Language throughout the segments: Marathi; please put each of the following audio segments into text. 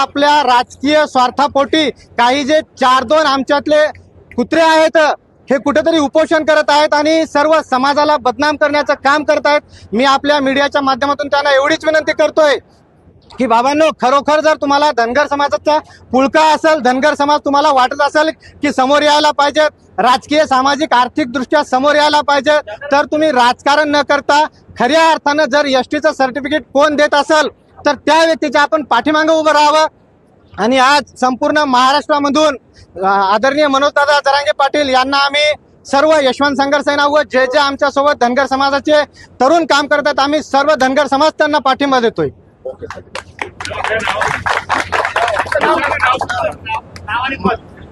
आपल्या राजकीय स्वार्थापोटी काही जे चार दोन आमच्यातले कुत्रे आहेत हे कुठेतरी उपोषण करत आहेत आणि सर्व समाजाला बदनाम करण्याचं काम करत आहेत. मी आपल्या मीडियाच्या माध्यमातून त्यांना एवढीच विनंती करतोय की बाबांनो खरोखर जर तुम्हाला धनगर समाजाचा पुळका असेल धनगर समाज तुम्हाला वाटत असेल की समोर यायला पाहिजे राजकीय सामाजिक आर्थिकदृष्ट्या समोर यायला पाहिजे तर तुम्ही राजकारण न करता खऱ्या अर्थानं जर एस टीचं सर्टिफिकेट कोण देत असेल तर त्या व्यक्तीच्या आपण पाठीमागं उभं राहावं. आणि आज संपूर्ण महाराष्ट्रामधून आदरणीय मनोजदादा जरांगे पाटील यांना आम्ही सर्व यशवंत संघर्ष सेना व जे जे आमच्यासोबत धनगर समाजाचे तरुण काम करतात आम्ही सर्व धनगर समाज त्यांना पाठिंबा देतोय.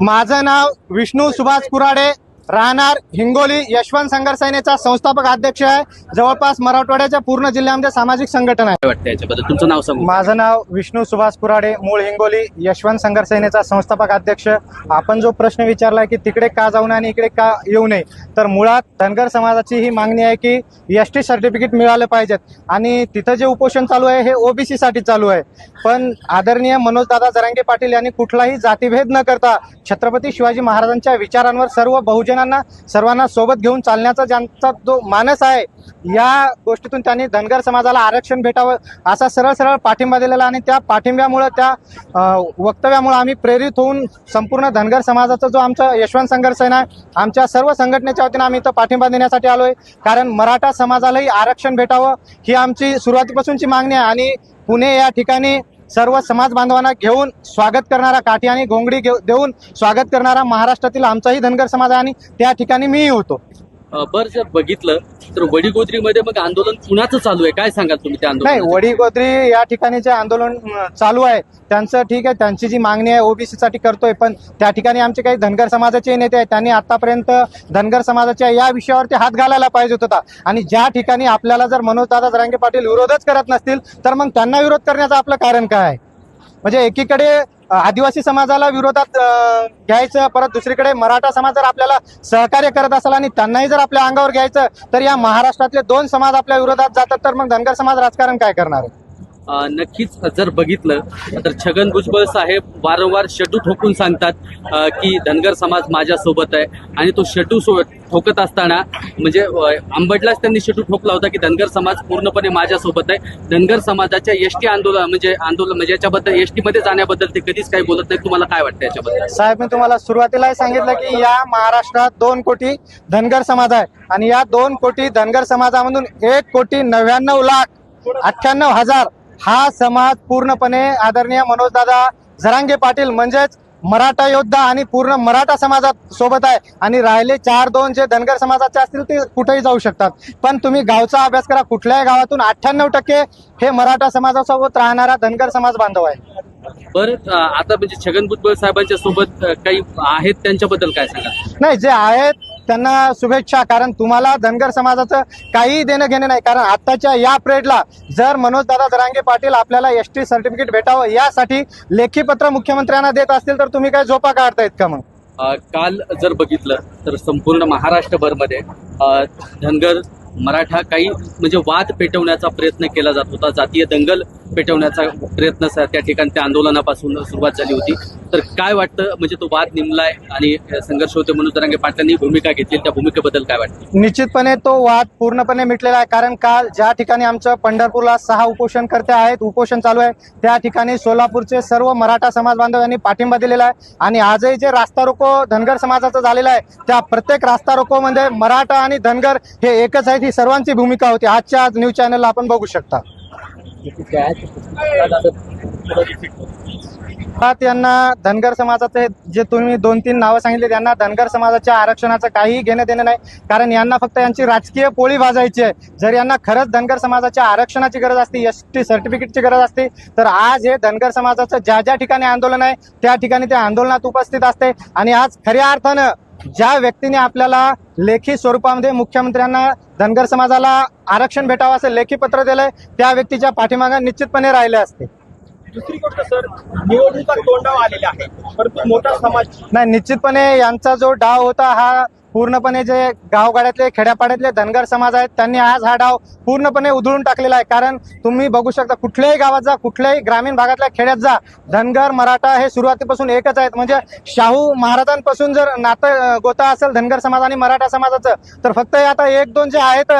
माझं नाव विष्णू सुभाष कुराडे. राहणार हिंगोली यशवंत संघर्ष सेनेचा संस्थापक अध्यक्ष आहे. जवळपास मराठवाड्याच्या पूर्ण जिल्ह्यामध्ये सामाजिक संघटना आहे. वाटतं याच्याबद्दल? तुमचं नाव सांगू. माझं नाव विष्णू सुभाष कुराडे मूळ हिंगोली यशवंत संघर्ष सेनेचा संस्थापक अध्यक्ष. आपण जो प्रश्न विचारलाय की तिकडे का जाऊ नये आणि इकडे का येऊ नये तर मुळात धनगर समाजाची ही मागणी आहे की एस टी सर्टिफिकेट मिळालं पाहिजेत. आणि तिथं जे उपोषण चालू आहे हे ओबीसी साठी चालू आहे. पण आदरणीय मनोजदादा जरांगे पाटील यांनी कुठलाही जातीभेद न करता छत्रपती शिवाजी महाराजांच्या विचारांवर सर्व बहुजनांना सर्वांना सोबत घेऊन चालण्याचा ज्यांचा जो मानस आहे या गोष्टीतून त्यांनी धनगर समाजाला आरक्षण भेटावं असा सरळ सरळ पाठिंबा दिलेला आणि त्या पाठिंब्यामुळं त्या वक्तव्यामुळं आम्ही प्रेरित होऊन संपूर्ण धनगर समाजाचा जो आमचा यशवंत संघर्ष सेना आहे आमच्या सर्व संघटनेच्या वतीनं आम्ही इथं पाठिंबा देण्यासाठी आलो आहे कारण मराठा समाजालाही आरक्षण भेटावं ही आमची सुरुवातीपासूनची मागणी आहे आणि पुणे या ठिकाणी सर्व समाज बांधवांना घेऊन स्वागत करणारा काठी आणि घोंगडी घेऊ- देऊन स्वागत करणारा महाराष्ट्रातील आमचाही धनगर समाज आहे आणि त्या ठिकाणी मीही होतो. बरं जर बघितलं तर वडीगोद्रीमध्ये मग आंदोलन कुणाचं चालू आहे. काय सांगाल तुम्ही त्या नाही आंदोलन वडीगोद्री या ठिकाणी जे आंदोलन अं, चालू आहे त्यांचं ठीक आहे त्यांची जी मागणी आहे ओबीसी साठी करतोय पण त्या ठिकाणी आमचे काही धनगर समाजाचे नेते आहेत त्यांनी आतापर्यंत धनगर समाजाच्या या विषयावरती हात घालायला पाहिजे होता. आणि ज्या ठिकाणी आपल्याला जर मनोजदादा जरांगे पाटील विरोधच करत नसतील तर मग त्यांना विरोध करण्याचं आपलं कारण काय आहे? म्हणजे एकीकडे आदिवासी समाजाला विरोधात घ्यायचं परत दुसरीकडे मराठा समाज जर आपल्याला सहकार्य करत असेल आणि त्यांनाही जर आपल्या अंगावर घ्यायचं तर या महाराष्ट्रातले दोन समाज आपल्या विरोधात जातात तर मग धनगर समाज राजकारण काय करणार आहे? नक्कीच जर बघितलं तर छगन भुजबळ साहेब वारंवार शटू ठोकून सांगतात की धनगर समाज माझ्यासोबत आहे. आणि तो शटू सो ठोकत असताना म्हणजे आंबडलाच त्यांनी शटू ठोकला होता की धनगर समाज पूर्णपणे माझ्यासोबत आहे. धनगर समाजाच्या एसटी आंदोलन म्हणजे आंदोलन म्हणजे याच्याबद्दल एसटी टीमध्ये जाण्याबद्दल ते कधीच काही बोलत नाही तुम्हाला काय वाटतं याच्याबद्दल? साहेब मी तुम्हाला सुरुवातीला सांगितलं की या महाराष्ट्रात दोन कोटी धनगर समाज आहे. आणि या दोन कोटी धनगर समाजामधून एक कोटी नव्याण्णव लाख अठ्ठ्याण्णव हजार हा समाज पूर्णपणे आदरणीय मनोजदादा झरांगे पाटील म्हणजेच मराठा योद्धा आणि पूर्ण मराठा समाजात सोबत आहे. आणि राहिले चार दोन जे धनगर समाजाचे असतील ते कुठेही जाऊ शकतात. पण तुम्ही गावचा अभ्यास करा. कुठल्याही गावातून अठ्ठ्याण्णव टक्के हे मराठा समाजासोबत राहणारा धनगर समाज बांधव आहे. बरं आता म्हणजे छगन भुजबळ साहेबांच्या सोबत काही आहेत त्यांच्याबद्दल काय सांगा नाही जे आहेत त्यांना शुभेच्छा कारण तुम्हाला धनगर समाजाचं काही देणं घेणं नाही. कारण आत्ताच्या या पिरियडला जर मनोजदादा जरांगे पाटील आपल्याला एस टी सर्टिफिकेट भेटावं यासाठी लेखी पत्र मुख्यमंत्र्यांना देत असतील तर तुम्ही काय झोपा काढतायत का मग? काल जर बघितलं तर संपूर्ण महाराष्ट्रभरमध्ये धनगर मराठा काही म्हणजे वाद पेटवण्याचा प्रयत्न केला जात होता. जातीय दंगल पेटवण्याचा प्रयत्न त्या ठिकाणी त्या आंदोलनापासून सुरुवात झाली होती. तर काय वाटतं म्हणजे तो वाद निमलाय आणि संघर्ष होते म्हणून जरांगे पाटलांनी भूमिका घेतली त्या भूमिकेबद्दल काय वाटतं? निश्चितपणे तो वाद पूर्णपणे मिटलेला आहे. कारण काल ज्या ठिकाणी आमचं पंढरपूरला सहा उपोषणकर्ते आहेत उपोषण चालू आहे त्या ठिकाणी सोलापूरचे सर्व मराठा समाज बांधव यांनी पाठिंबा दिलेला आहे. आणि आजही जे रास्ता रोको धनगर समाजाचा झालेला आहे त्या प्रत्येक रास्ता रोको मध्ये मराठा आणि धनगर हे एकच आहेत ही सर्वांची भूमिका होती. आजच्या आज न्यूज चॅनलला आपण बघू शकता. हा यांना धनगर समाजाचे जे तुम्ही दोन तीन नावं सांगितले त्यांना धनगर समाजाच्या आरक्षणाचं काहीही घेणं देणं नाही. कारण यांना फक्त यांची राजकीय पोळी भाजायची आहे. जर यांना खरंच धनगर समाजाच्या आरक्षणाची गरज असते एस टी सर्टिफिकेटची गरज असते तर आज हे धनगर समाजाचं ज्या ज्या ठिकाणी आंदोलन आहे त्या ठिकाणी ते आंदोलनात उपस्थित असते. आणि आज खऱ्या अर्थानं ज्या व्यक्तीने आपल्याला लेखी स्वरूपामध्ये मुख्यमंत्र्यांना धनगर समाजाला आरक्षण भेटावं असं लेखी पत्र दिलंय त्या व्यक्तीच्या पाठीमागे निश्चितपणे राहिले असते. दुसरी गोष्ट सर निवडणुका तोंडावर आलेल्या आहेत. परंतु मोठा समाज नाही निश्चितपणे यांचा जो डाव होता हा पूर्णपणे जे गावगाड्यातले खेड्यापाड्यातले धनगर समाज आहेत त्यांनी आज हा डाव पूर्णपणे उधळून टाकलेला आहे. कारण तुम्ही बघू शकता कुठल्याही गावात जा कुठल्याही ग्रामीण भागातल्या खेड्यात जा धनगर मराठा हे सुरुवातीपासून एकच आहेत. म्हणजे शाहू महाराजांपासून जर नातं गोता असेल धनगर समाज आणि मराठा समाजाचं तर फक्त हे आता एक दोन जे आहेत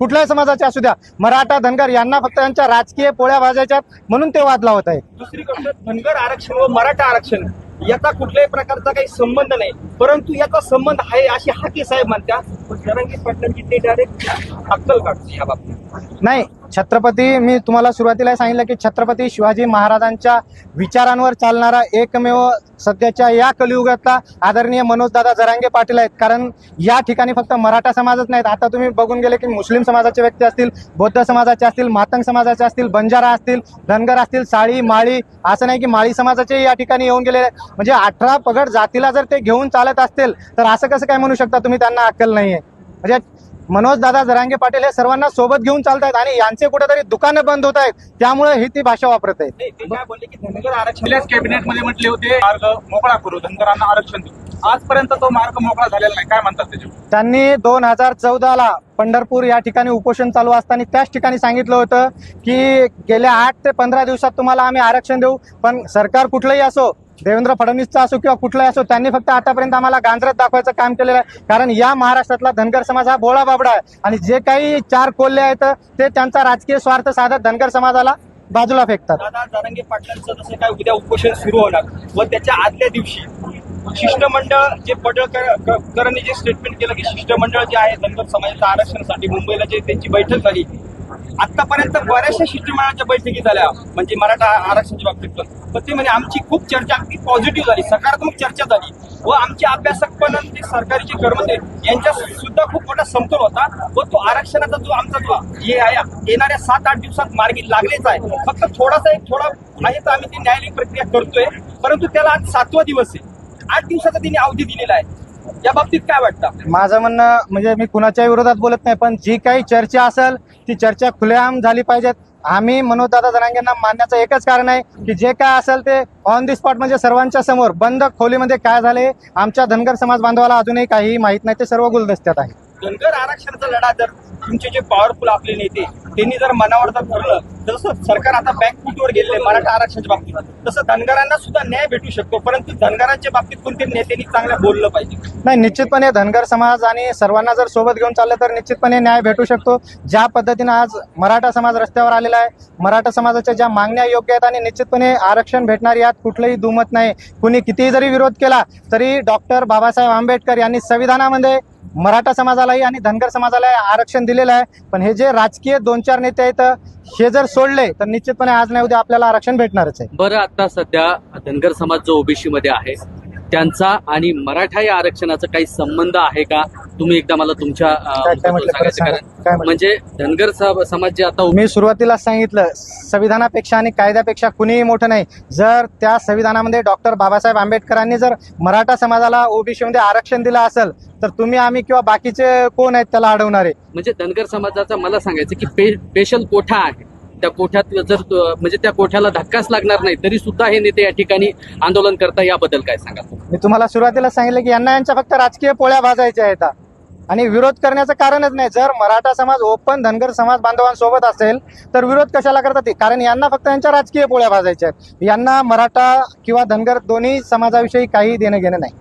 कुठल्याही समाजाचे असू द्या मराठा धनगर यांना फक्त यांच्या राजकीय पोळ्या भाजायच्यात म्हणून ते वाद लावत आहेत. दुसरीकडे धनगर आरक्षण व मराठा आरक्षण याचा कुठल्याही प्रकारचा काही संबंध नाही. परंतु याचा संबंध आहे अशी हाके साहेब म्हणतात. जरांगी पाटलांची ते डायरेक्ट अक्कल काढते या बाबतीत. नाही छत्रपती मी तुम्हाला सुरुवातीला सांगितलं की छत्रपती शिवाजी महाराजांच्या विचारांवर चालणारा एकमेव सध्याच्या या कलियुगातला आदरणीय मनोजदादा जरांगे पाटील आहेत. कारण या ठिकाणी फक्त मराठा समाजच नाहीत. आता तुम्ही बघून गेले की मुस्लिम समाजाचे व्यक्ती असतील बौद्ध समाजाचे असतील मातंग समाजाचे असतील बंजारा असतील धनगर असतील साळी माळी असं नाही की माळी समाजाचे या ठिकाणी येऊन गेले. म्हणजे अठरा पगड जातीला जर ते घेऊन चालत असतील तर असं कसं काय म्हणू शकता तुम्ही? त्यांना अक्कल नाहीये. म्हणजे मनोज दादा जरांगे पाटील हे सर्वांना सोबत घेऊन चालतायत आणि यांचे कुठेतरी दुकानं बंद होत आहेत त्यामुळे ही ती भाषा वापरत आहेत. नाही, ते काय बोलले की धनगर आरक्षण कॅबिनेटमध्ये म्हटले होते मार्ग मोकळा करू धनगरांना आरक्षण देऊ. आजपर्यंत तो मार्ग मोकळा झालेला नाही काय म्हणतात त्याच्यावर? त्यांनी दोन हजार चौदाला पंढरपूर या ठिकाणी उपोषण चालू असताना त्याच ठिकाणी सांगितलं होतं की गेल्या आठ ते पंधरा दिवसात तुम्हाला आम्ही आरक्षण देऊ पण सरकार कुठलंही असो देवेंद्र फडणवीसचा असो किंवा कुठलाही असो त्यांनी फक्त आतापर्यंत आम्हाला गांजरत दाखवायचं काम केलेलं आहे. कारण या महाराष्ट्रातला धनगर समाज हा भोळा बाबडा आहे. आणि जे काही चार कोल्हे आहेत ते त्यांचा राजकीय स्वार्थ साधत धनगर समाजाला बाजूला फेकतात. दादा जरांगे पाटलांचं जसं काय उद्या उपोषण सुरू होणार व त्याच्या आदल्या दिवशी शिष्टमंडळ जे पडळकरांनी जे स्टेटमेंट केलं की शिष्टमंडळ जे आहे धनगर समाजाच्या आरक्षणासाठी मुंबईला जे त्यांची बैठक झाली आतापर्यंत बऱ्याचशा शिष्टमंडळाच्या बैठकी झाल्या म्हणजे मराठा आरक्षणाच्या बाबतीत पण. पण ते म्हणजे आमची खूप चर्चा अगदी पॉझिटिव्ह झाली सकारात्मक चर्चा झाली. व आमचे अभ्यासक पण ते सरकारी जे कर्मचारी यांच्या सुद्धा खूप मोठा समतोल होता. व तो आरक्षणाचा जो आमचा जो हे आहे येणाऱ्या सात आठ दिवसात मार्गी लागलेच आहे. फक्त थोडासा एक थोडा आहे तर आम्ही ती न्यायालयीन प्रक्रिया करतोय. परंतु त्याला आज सातवा दिवस आहे. आठ दिवसाचा तिने अवधी दिलेला आहे. या बाबतीत काय वाटतं माझं म्हणणं म्हणजे मी कुणाच्याही विरोधात बोलत नाही पण जी काही चर्चा असेल ती चर्चा खुलेआम झाली पाहिजेत. आम्ही मनोजदादा जरांगेंना मानण्याचं एकच कारण आहे की जे काय असेल ते ऑन दी स्पॉट म्हणजे सर्वांच्या समोर बंद खोलीमध्ये काय झाले आमच्या धनगर समाज बांधवाला अजूनही काही माहीत नाही ते सर्व गुलदस्त्यात आहे. धनगर आरक्षणाचा लढा जर तुमचे जे पॉवरफुल आपले नेते त्यांनी जर मनावर जर धरलं जसं सरकार आता बॅकफुटवर गेले मराठा आरक्षणाच्या बाबतीत तसं धनगरांना सुद्धा न्याय भेटू शकतो परंतु धनगरांच्या बाबतीत कोणत्या नेत्यांनी चांगलं बोललं पाहिजे. नाही निश्चितपणे धनगर समाज आणि सर्वांना जर सोबत घेऊन चाललं तर निश्चितपणे न्याय भेटू शकतो. ज्या पद्धतीनं आज मराठा समाज रस्त्यावर आलेला आहे मराठा समाजाच्या ज्या मागण्या योग्य आहेत आणि निश्चितपणे आरक्षण भेटणार यात कुठलंही दुमत नाही. कुणी कितीही जरी विरोध केला तरी डॉक्टर बाबासाहेब आंबेडकर यांनी संविधानामध्ये मराठा समाजालाही आणि धनगर समाजालाही आरक्षण दिलेलं आहे. पण हे जे राजकीय दोन चार नेते आहेत हे जर सोडले तर निश्चितपणे आज नाही उद्या आपल्याला आरक्षण भेटणारच आहे. बरं आता सध्या धनगर समाज जो ओबीसी मध्ये आहे त्यांचा आणि मराठा या आरक्षणाचा काही संबंध आहे का? तुम्ही एकदा मला तुमच्या काय- काय म्हटलं? सांगायचं परत सांगा. कारण काय म्हटलं? म्हणजे धनगर समाज जे आता मी सुरुवातीला सांगितलं संविधानापेक्षा आणि कायद्यापेक्षा कुणीही मोठं नाही जर त्या संविधानामध्ये डॉक्टर बाबासाहेब आंबेडकरांनी जर मराठा समाजाला ओबीसी मध्ये आरक्षण दिलं असेल तर तुम्ही आम्ही किंवा बाकीचे कोण आहेत त्याला अडवणारे म्हणजे धनगर समाजाचा मला सांगायचं की स्पेशल कोठा आहे त्या कोठ्यात जर तो- म्हणजे त्या कोठ्याला धक्काच लागणार नाही तरी सुद्धा हे नेते या ठिकाणी आंदोलन करता याबद्दल काय सांगा मी तुम्हाला सुरुवातीला सांगितलं की यांना यांच्या फक्त राजकीय पोळ्या भाजायच्या आहेत आणि विरोध करण्याचं कारणच नाही. जर मराठा समाज ओपन धनगर समाज बांधवांसोबत असेल तर विरोध कशाला करतात कारण यांना फक्त यांच्या राजकीय पोळ्या भाजायच्या आहेत. यांना मराठा किंवा धनगर दोन्ही समाजाविषयी काही देणं घेणं नाही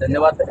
धन्यवाद.